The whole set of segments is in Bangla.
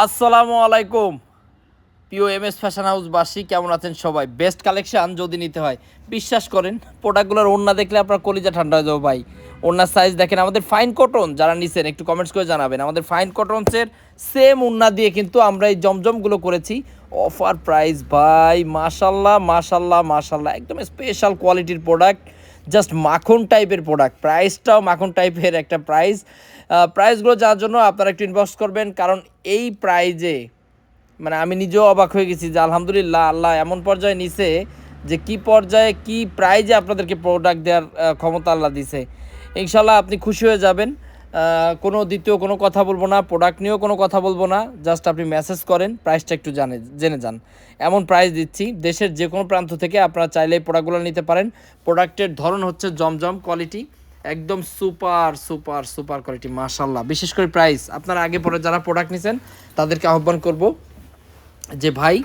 আসসালামু আলাইকুম। PO M S fashion house বাসী কেমন আছেন সবাই? বেস্ট কালেকশান যদি নিতে হয়, বিশ্বাস করেন প্রোডাক্টগুলোর ওড়না দেখলে আপনার কলিজা ঠান্ডা হয়ে যাবে ভাই। ওড়নার সাইজ দেখেন, আমাদের ফাইন কটন যারা নিছেন, একটু কমেন্টস করে জানাবেন। আমাদের ফাইন কটনসের সেম ওড়না দিয়ে কিন্তু আমরা এই জমজমগুলো করেছি। অফার প্রাইস ভাই, মাশাল্লাহ মাশাল্লাহ মাশাল্লাহ, একদম স্পেশাল কোয়ালিটির প্রোডাক্ট জাস্ট মাখন টাইপের প্রোডাক্ট। প্রাইসটাও মাখন টাইপের একটা প্রাইস। প্রাইসগুলো যাওয়ার জন্য আপনারা একটু ইনবক্স করবেন, কারণ এই প্রাইজে মানে আমি নিজেও অবাক হয়ে গেছি যে আলহামদুলিল্লাহ, আল্লাহ এমন পর্যায়ে নিছে যে কি পর্যায়ে কি প্রাইজে আপনাদেরকে প্রোডাক্ট দেওয়ার ক্ষমতা আল্লাহ দিছে। ইনশাল্লাহ আপনি খুশি হয়ে যাবেন। কোনো দ্বিতীয় কোনো কথা বলব না প্রোডাক্ট নিয়েও কোনো কথা বলব না জাস্ট আপনি মেসেজ করেন প্রাইসটা একটু জানে, জেনে যান। এমন প্রাইস দিচ্ছি, দেশের যে কোনো প্রান্ত থেকে আপনারা চাইলে এই প্রোডাক্টগুলো নিতে পারেন। প্রোডাক্টের ধরন হচ্ছে জমজম কোয়ালিটি একদম সুপার সুপার সুপার কোয়ালিটি মাশাল্লাহ বিশেষ করে প্রাইস আপনারা আগে পরে যারা প্রোডাক্ট নিছেন, তাদেরকে আহ্বান করব যে ভাই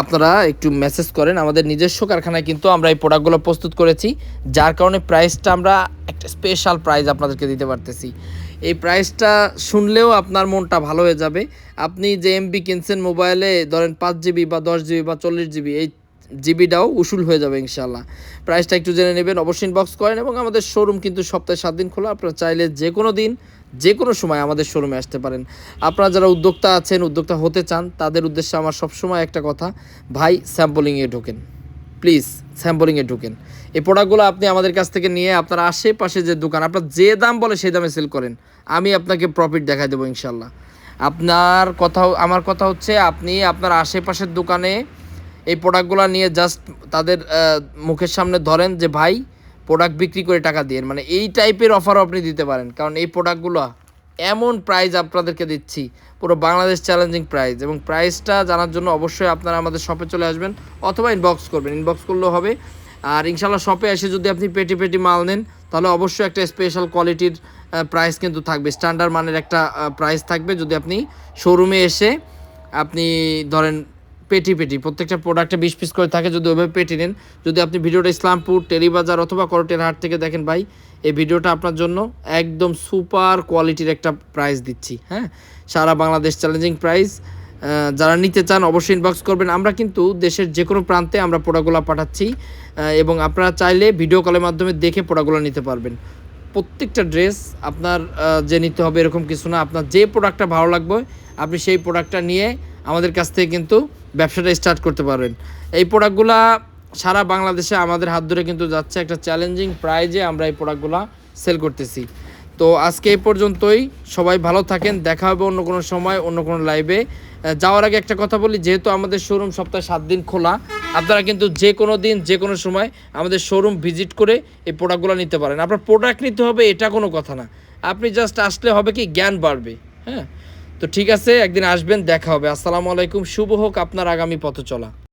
আপনারা একটু মেসেজ করেন। আমাদের নিজস্ব কারখানায় কিন্তু আমরা এই প্রোডাক্টগুলো প্রস্তুত করেছি, যার কারণে প্রাইসটা আমরা একটা স্পেশাল প্রাইস আপনাদেরকে দিতে পারতেছি। এই প্রাইসটা শুনলেও আপনার মনটা ভালো হয়ে যাবে। আপনি যে এমবি কিনছেন মোবাইলে ধরেন পাঁচ জিবি বা দশ জিবি বা চল্লিশ জিবি এই জিবিটাও উসুল হয়ে যাবে ইনশাল্লাহ প্রাইসটা একটু জেনে নেবেন, অবশ্যই ইনবক্স করেন এবং আমাদের শোরুম কিন্তু সপ্তাহে সাত দিন খোলা। আপনারা চাইলে যে কোনো দিন যে কোনো সময় আমাদের শোরুমে আসতে পারেন। আপনারা যারা উদ্যোক্তা আছেন, উদ্যোক্তা হতে চান, তাদের উদ্দেশ্যে আমার সবসময় একটা কথা, ভাই স্যাম্পলিংয়ে ঢোকেন। প্লিজ স্যাম্পলিংয়ে ঢোকেন। এই প্রোডাক্টগুলো আপনি আমাদের কাছ থেকে নিয়ে আপনার আশেপাশে যে দোকান, আপনার যে দাম বলে সেই দামে সেল করেন। আমি আপনাকে প্রফিট দেখাই দেবো ইনশাল্লাহ আপনার কথা, আমার কথা হচ্ছে আপনি আপনার আশেপাশের দোকানে এই প্রোডাক্টগুলো নিয়ে জাস্ট তাদের মুখের সামনে ধরেন যে, ভাই প্রোডাক্ট বিক্রি করে টাকা দিয়ে। মানে এই টাইপের অফারও আপনি দিতে পারেন। কারণ এই প্রোডাক্টগুলো এমন প্রাইস আপনাদেরকে দিচ্ছি, পুরো বাংলাদেশ চ্যালেঞ্জিং প্রাইস এবং প্রাইসটা জানার জন্য অবশ্যই আপনারা আমাদের শপে চলে আসবেন অথবা ইনবক্স করবেন। ইনবক্স করলেও হবে। আর ইনশাল্লাহ শপে এসে যদি আপনি পেটি পেটি মাল নেন, তাহলে অবশ্যই একটা স্পেশাল কোয়ালিটির প্রাইস কিন্তু থাকবে। স্ট্যান্ডার্ড মানের একটা প্রাইস থাকবে। যদি আপনি শোরুমে এসে আপনি ধরেন পেটি পেটি, প্রত্যেকটা প্রোডাক্টে বিশ পিস করে থাকে, যদি ওইভাবে পেটি নেন। যদি আপনি ভিডিওটা ইসলামপুর টেরিবাজার অথবা করটের হাট থেকে দেখেন ভাই, এই ভিডিওটা আপনার জন্য একদম সুপার কোয়ালিটির একটা প্রাইস দিচ্ছি হ্যাঁ? সারা বাংলাদেশ চ্যালেঞ্জিং প্রাইস যারা নিতে চান অবশ্যই ইনবক্স করবেন। আমরা কিন্তু দেশের যে কোনো প্রান্তে আমরা প্রোডাক্টগুলো পাঠাচ্ছি এবং আপনারা চাইলে ভিডিও কলের মাধ্যমে দেখে প্রোডাক্টগুলো নিতে পারবেন। প্রত্যেকটা ড্রেস আপনার যে নিতে হবে এরকম কিছু না। আপনার যে প্রোডাক্টটা ভালো লাগবে, আপনি সেই প্রোডাক্টটা নিয়ে আমাদের কাছ থেকে কিন্তু ব্যবসাটা স্টার্ট করতে পারবেন। এই প্রোডাক্টগুলা সারা বাংলাদেশে আমাদের হাত ধরে কিন্তু যাচ্ছে একটা চ্যালেঞ্জিং প্রাইজে আমরা এই প্রোডাক্টগুলা সেল করতেছি। তো আজকে এই পর্যন্তই, সবাই ভালো থাকেন, দেখা হবে অন্য কোনো সময়, অন্য কোনো লাইভে যাওয়ার আগে একটা কথা বলি, যেহেতু আমাদের শোরুম সপ্তাহে সাত দিন খোলা, আপনারা কিন্তু যে কোনো দিন, যে কোনো সময় আমাদের শোরুম ভিজিট করে এই প্রোডাক্টগুলো নিতে পারেন। আপনার প্রোডাক্ট নিতে হবে, এটা কোনো কথা না। আপনি জাস্ট আসলে হবে কি, জ্ঞান বাড়বে হ্যাঁ? তো ঠিক আছে, একদিন আসবেন, দেখা হবে। আসসালামু আলাইকুম, শুভ হোক আপনার আগামী পথ চলা